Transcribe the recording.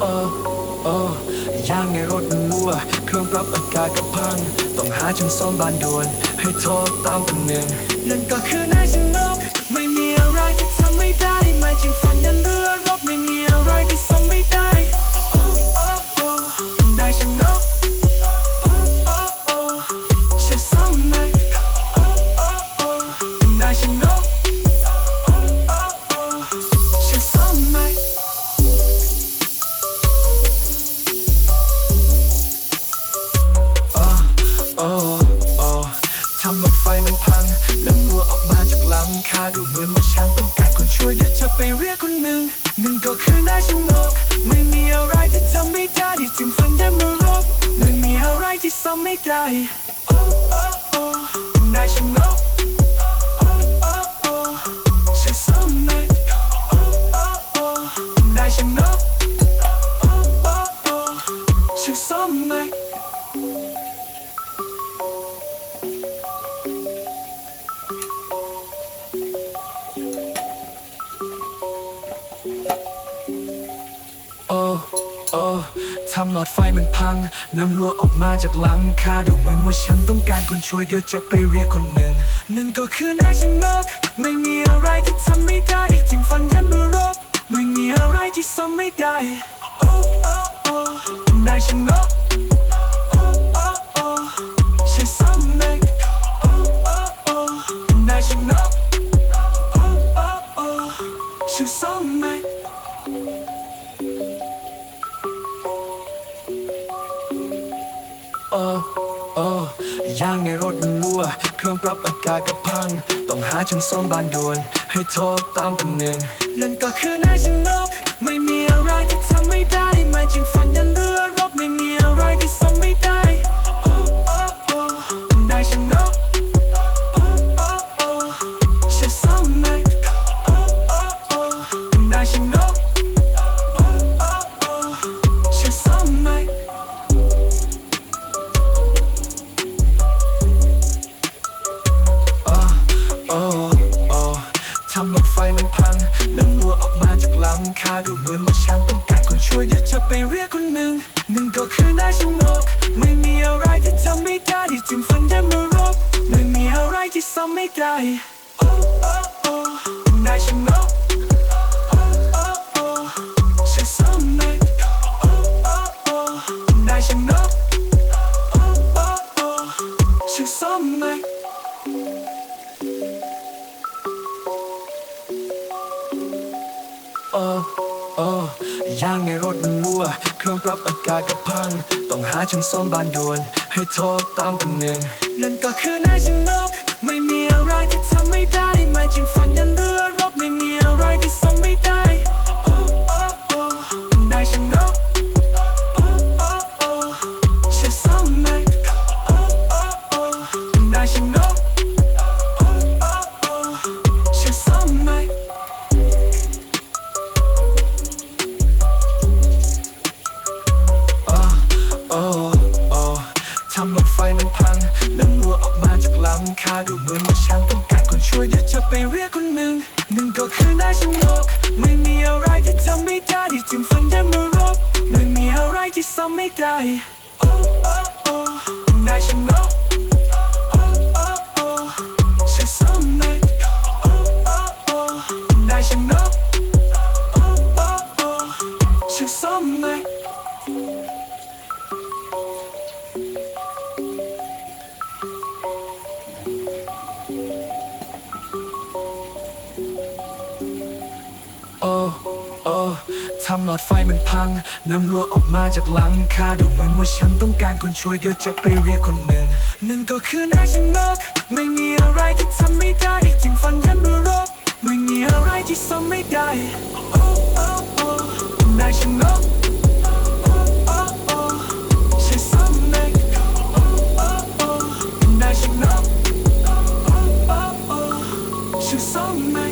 โอ้โอ้ยางในรถมันรั่ว เครื่องปรับอากาศก็พัง ต้องหาช่างซ่อมบานด่วน ให้โทรตามคนหนึ่งนั่นก็คือนายสนุกไม่มีอะไรที่ทำไม่ได้ไม่จริงฝัน คาดูเหมือนว่าฉันต้องการคนช่วยเดี๋ยวจะไปเรียกคนหนึ่งหนึ่งก็คือนายชนกไม่มีอะไรที่ทำไม่ได้ที่จึงฝันได้มารบไม่มีอะไรที่ซ่อมไม่ได้โอ้โอ้โอ้นายชนก ทำหลอดไฟมันพัง น้ำรั่วออกมาจากหลังคาดูเหมือนว่าฉันต้องการคนช่วยเดี๋ยวจะไปเรียกคนหนึ่งนั่นก็คือนายฉันกไม่มีอะไรที่ทำไม่ได้จึงฝันยันรบไม่มีอะไรที่ซ่อมไม่ได้ โอ้โอ้โอ้นายฉันก โอ้โอ้ยางในรถมันรั่ว เครื่องปรับอากาศก็พัง ต้องหาช่างซ่อมบ้านด่วน ให้โทรตามคนหนึ่งนั่นก็คือนายชนกไม่มีอะไรที่ทำไม่ได้ไม่จริงฝันยันเรือรบไม่มีอะไรที่ซ่อมไม่ได้โอ้โอ้โอ้นายชนกโอ้โอ้โอ้ช่วยซ่อมหน่โอ้โอ้โอ้นายชนกโียคนหนึ่งหนึ่งก็คือนายชงกไม่มีอะไรที่ทำไม่ได้ที่จึงฝันได้มารบไม่มีอะไรที่ซ้อมไม่ได้ โอ้ยางในรถมันรั่ว เครื่องปรับอากาศก็พัง ต้องหาช่างซ่อมบ้านด่วน ให้โทรตามคนหนึ่งนั่นก็คือนายชนกไม่ มันพังแล้วมัวออกมาจากลำคาดูเหมือนว่าฉันต้องการคนช่วยเดี๋ยวจะไปเรียกคนหนึ่งหนึ่งก็คือนายชนกไม่มีอะไรที่ทำไม่ได้ที่จึงฝันได้มารบไม่มีอะไรที่ซ่อมไม่ได้โอ้โอ้โอ้นายชนกโอ้โอ้โอ้ช่ว โอ้ทำหลอดไฟมันพัง น้ำรั่วออกมาจากหลังคาดูเหมือนว่าฉันต้องการคนช่วยเยอะยวจะไปเรียกคนหนึ่งนั่นก็คือนายฉันเลิกไม่มีอะไรที่ทำไม่ได้จึงฟันยันรู้รบไม่มีอะไรที่ซ่อมไม่ได้โอ้โอ้โอ้นายฉันเลิกฉันซ่อมไม่